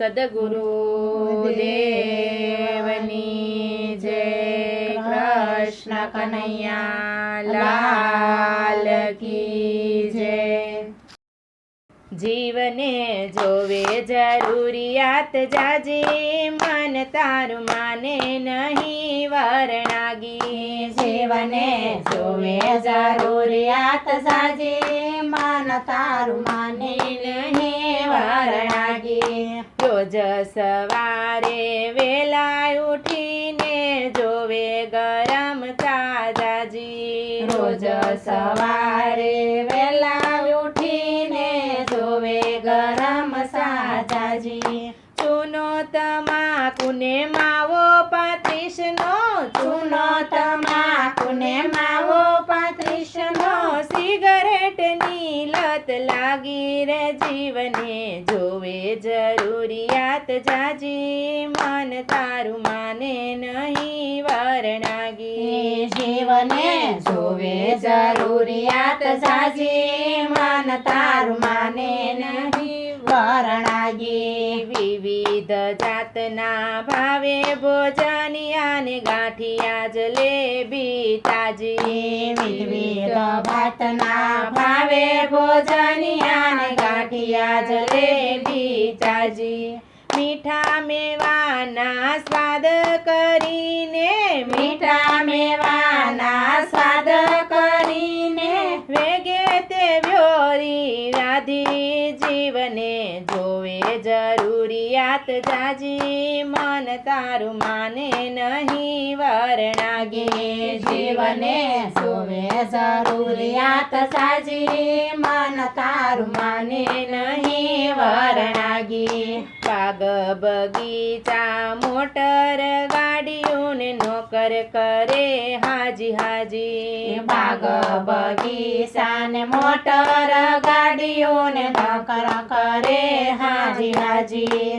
સદગુરુ દેવની જય. કૃષ્ણ કનૈયા જય. જીવને જોવે જરૂરિયાત જાજી, મન તારું માને નહીં વરણાગી. જીવને જોવે જરૂરિયાત સાજી મન તારું માને નહીં વરણાગી. રોજ સવારે વેલા ઉઠીને જોવે ગરમ તાજાજી. રોજ સવારે વેલા ઉઠીને જોવે ગરમ સાજાજી ચૂનો તમાકુને માવો પાંત્રીસનો ચૂનો તમાકુને માવો પાંત્રીસનો સિગરેટની લત લાગી રે જીવને. જોવે જરૂરિયાત જાજી મન તારું માને નહીં વરણાગી. જીવને જોવે જરૂરિયાત સાજી મન તારું માને નહીં વરણાગી. વિવિધ જાતના ભાવે ભોજનિયાને ગાંઠિયા જલેબી તાજી. વિવિધ ભાતના ભાવે ભોજનિયાને ગાંઠિયા જલેબી તાજી મીઠા મેવાના સ્વાદ કરીને મીઠા મેવાના સ્વાદ કરીને વેગે તે વ્યોરી રાધી જીવને જોવે જરૂરિયાત જાજી મન તારું માને નહીં વરણાગી જીવને જોવે જરૂરિયાત સાજી મન તારું માને નહીં વરણાગી બાગ બગીચા મોટર ગાડીઓને નોકર કરે હાજી હાજી બાગ બગીચાને મોટર ગાડીઓને નોકર કરે હાજી હાજી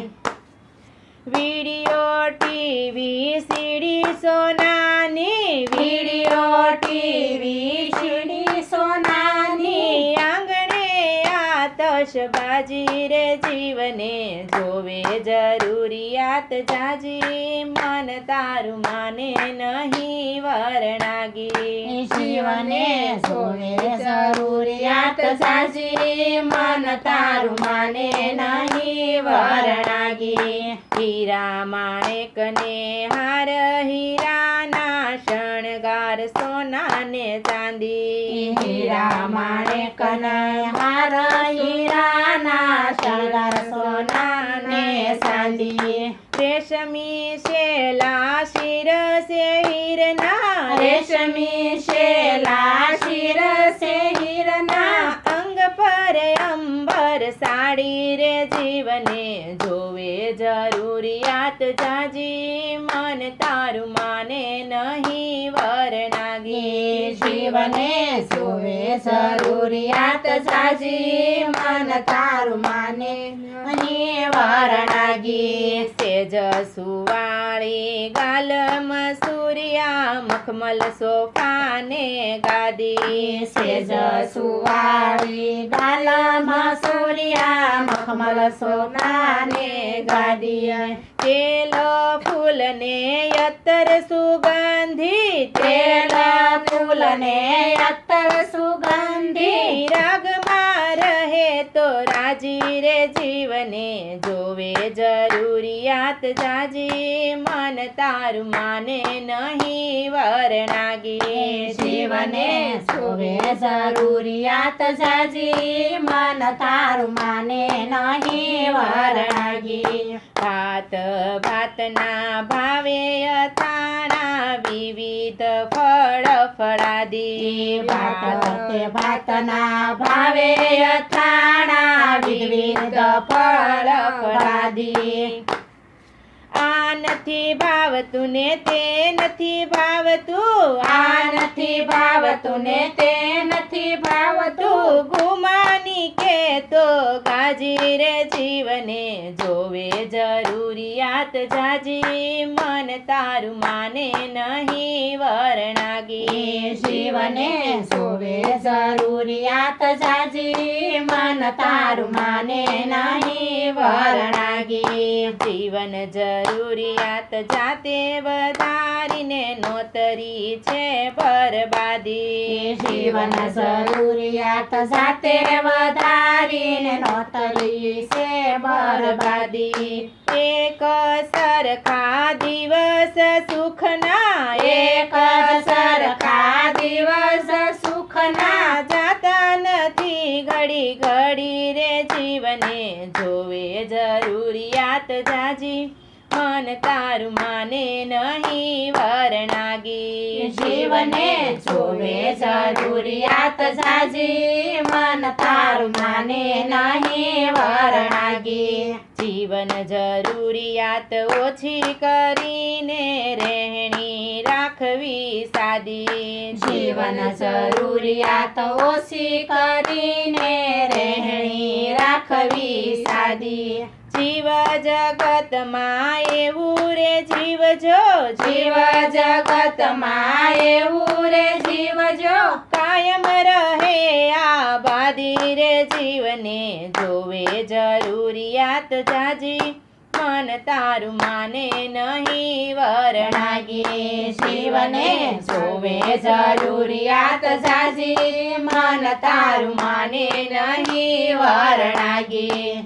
વીડિયો ટીવી સીડી સોનાની સીડી સોનાની આંગણે આતશબાજી રે જીવને જોવે જરૂરિયાત જાજી. મન તારું માને નહીં વરણાગી. જીવને જોવે જરૂરિયાત સાજી મન તારું માને નહીં વરણાગી. હીરા માણેકને હાર શણગાર સોનાને ચાંદી. હીરા માણેક હાર હીરાના શણગાર સોનાને ચાંદી રેશમી શેલા શિરસે હીરના. રેશમી શેલા શિરસે હીરના. અંગ પર અંબર સાડી રે જીવને જોવે જરૂરિયાત જાજી. મન તારું માને નહીં વરણાગી જીવને સુવે જરૂરિયાત સાજી, મન તારું માને. અહીં વરણાગી સેજ સુવાળી, ગાલમ સૂર્યા, મખમલ સોફાને ગાદી. સેજ સુવાળી, ગાલમાં સૂર્યા, મખમલ સોનાને ગાદી. તેલ ફૂલને યતર સુગંધી, તેલ ફૂલને અત્તર સુગંધી. રાગમાં રહે તો રાજી રે જીવને. જોવે જરૂરિયાત જાજી. મન તારું માને નહીં વરણાગી. જીવને જોવે જરૂરિયાત જાજી. મન તારું માને નહીં વરણાગી. ભાત ભાતના ભાવે વિવિધ ફળ ફળાદી, ભાત ભાતના ભાવે અથાણા, વિવિધ ફળ ફળાદી. આ નથી ભાવતું ને તે નથી ભાવતું, આ નથી ભાવતું ને તે નથી ભાવતું. તું ગુમાની નહીં કાજી રે જીવને જોવે જરૂરિયાત જાજી. મન તારું માને નહીં વરણાગી. જીવને જોવે જરૂરિયાત જાજી. મન તારું માને નહીં વરણાગી. જીવન જરૂરિયાત જાતે વધારીને નોતરી છે બરબાદી. જીવન જરૂરિયાત સાથે વધારીને નોતરી છે બરબાદી. એક સરખા દિવસ સુખના, એક સરખા દિવસ સુખના. જાતા નથી ઘડી ઘડી રે જીવને જોવે જરૂરિયાત જાજી. મન તારું માને નહીં વરણાગી. જીવને જોવે જરૂરિયાત સાજી મન તારું માને નહીં વરણાગી. જીવન જરૂરિયાત ઓછી કરીને રહેણી રાખવી સાદી. જીવન જરૂરિયાત ઓછી કરીને રહેણી રાખવી સાદી. જીવ જગતમાં એવું રે જીવ જો, જીવ જગતમાં એવું રે જીવ જો. કાયમ રહે આ બાદી રે જીવને, જોવે જરૂરિયાત જાજી. મન તારું માને નહીં વરણાગી શિવને જોવે જરૂરિયાત જાજી. મન તારું માને નહીં વરણાગી.